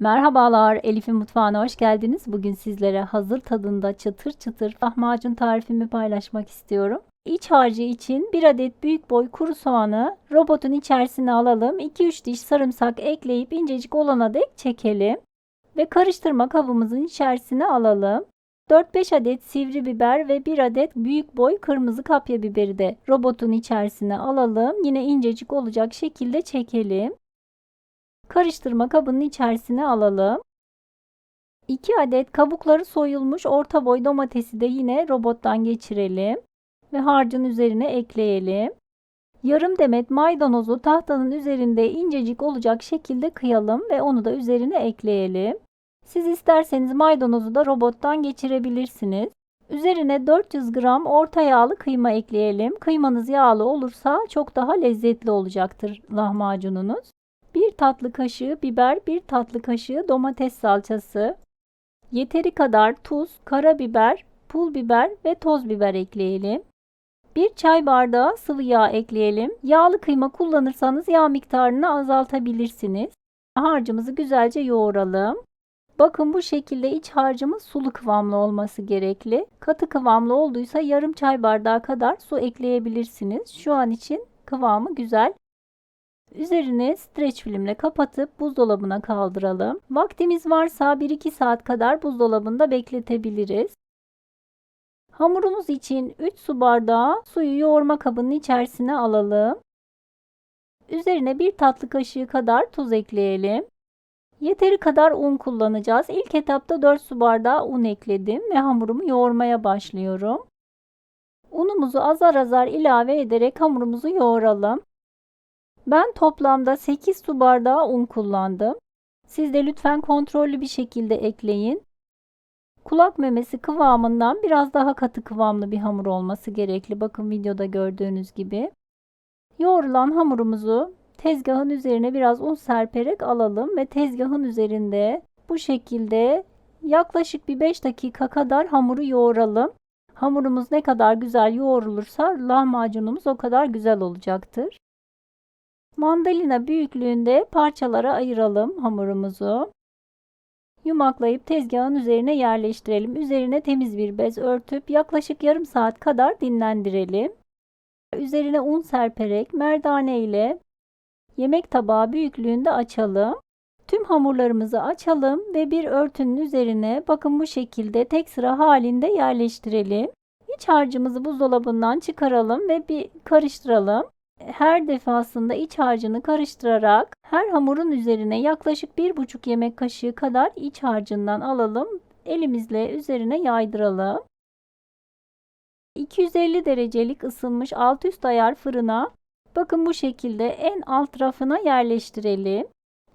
Merhabalar, Elif'in mutfağına hoş geldiniz. Bugün sizlere hazır tadında çıtır çıtır lahmacun tarifimi paylaşmak istiyorum. İç harcı için 1 adet büyük boy kuru soğanı robotun içerisine alalım. 2-3 diş sarımsak ekleyip incecik olana dek çekelim. Ve karıştırma kabımızın içerisine alalım. 4-5 adet sivri biber ve 1 adet büyük boy kırmızı kapya biberi de robotun içerisine alalım. Yine incecik olacak şekilde çekelim. Karıştırma kabının içerisine alalım. 2 adet kabukları soyulmuş orta boy domatesi de yine robottan geçirelim ve harcın üzerine ekleyelim. Yarım demet maydanozu tahtanın üzerinde incecik olacak şekilde kıyalım ve onu da üzerine ekleyelim. Siz isterseniz maydanozu da robottan geçirebilirsiniz. Üzerine 400 gram orta yağlı kıyma ekleyelim. Kıymanız yağlı olursa çok daha lezzetli olacaktır lahmacununuz. 1 tatlı kaşığı biber, 1 tatlı kaşığı domates salçası, yeteri kadar tuz, karabiber, pul biber ve toz biber ekleyelim. 1 çay bardağı sıvı yağ ekleyelim. Yağlı kıyma kullanırsanız yağ miktarını azaltabilirsiniz. Harcımızı güzelce yoğuralım. Bakın bu şekilde iç harcımız sulu kıvamlı olması gerekli. Katı kıvamlı olduysa yarım çay bardağı kadar su ekleyebilirsiniz. Şu an için kıvamı güzel. Üzerine streç filmle kapatıp buzdolabına kaldıralım. Vaktimiz varsa 1-2 saat kadar buzdolabında bekletebiliriz. Hamurumuz için 3 su bardağı suyu yoğurma kabının içerisine alalım. Üzerine 1 tatlı kaşığı kadar tuz ekleyelim. Yeteri kadar un kullanacağız. İlk etapta 4 su bardağı un ekledim ve hamurumu yoğurmaya başlıyorum. Unumuzu azar azar ilave ederek hamurumuzu yoğuralım. Ben toplamda 8 su bardağı un kullandım. Siz de lütfen kontrollü bir şekilde ekleyin. Kulak memesi kıvamından biraz daha katı kıvamlı bir hamur olması gerekli. Bakın videoda gördüğünüz gibi. Yoğrulan hamurumuzu tezgahın üzerine biraz un serperek alalım ve tezgahın üzerinde bu şekilde yaklaşık bir 5 dakika kadar hamuru yoğuralım. Hamurumuz ne kadar güzel yoğrulursa lahmacunumuz o kadar güzel olacaktır. Mandalina büyüklüğünde parçalara ayıralım hamurumuzu. Yumaklayıp tezgahın üzerine yerleştirelim. Üzerine temiz bir bez örtüp yaklaşık yarım saat kadar dinlendirelim. Üzerine un serperek merdane ile yemek tabağı büyüklüğünde açalım. Tüm hamurlarımızı açalım ve bir örtünün üzerine bakın bu şekilde tek sıra halinde yerleştirelim. İç harcımızı buzdolabından çıkaralım ve bir karıştıralım her defasında iç harcını karıştırarak her hamurun üzerine yaklaşık 1,5 yemek kaşığı kadar iç harcından alalım. Elimizle üzerine yaydıralım. 250 derecelik ısınmış alt üst ayar fırına bakın bu şekilde en alt rafına yerleştirelim.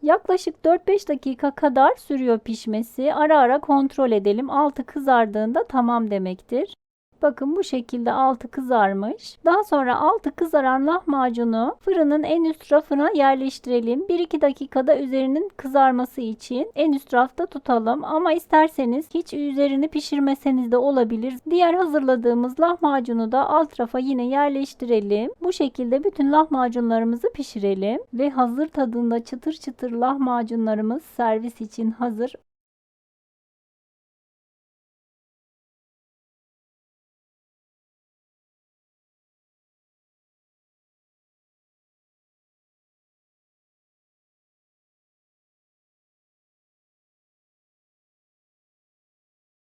Yaklaşık 4-5 dakika kadar sürüyor pişmesi. Ara ara kontrol edelim. Altı kızardığında tamam demektir. Bakın bu şekilde altı kızarmış. Daha sonra altı kızaran lahmacunu fırının en üst rafına yerleştirelim. 1-2 dakikada üzerinin kızarması için en üst rafta tutalım. Ama isterseniz hiç üzerini pişirmeseniz de olabilir. Diğer hazırladığımız lahmacunu da alt rafa yine yerleştirelim. Bu şekilde bütün lahmacunlarımızı pişirelim. Ve hazır tadında çıtır çıtır lahmacunlarımız servis için hazır.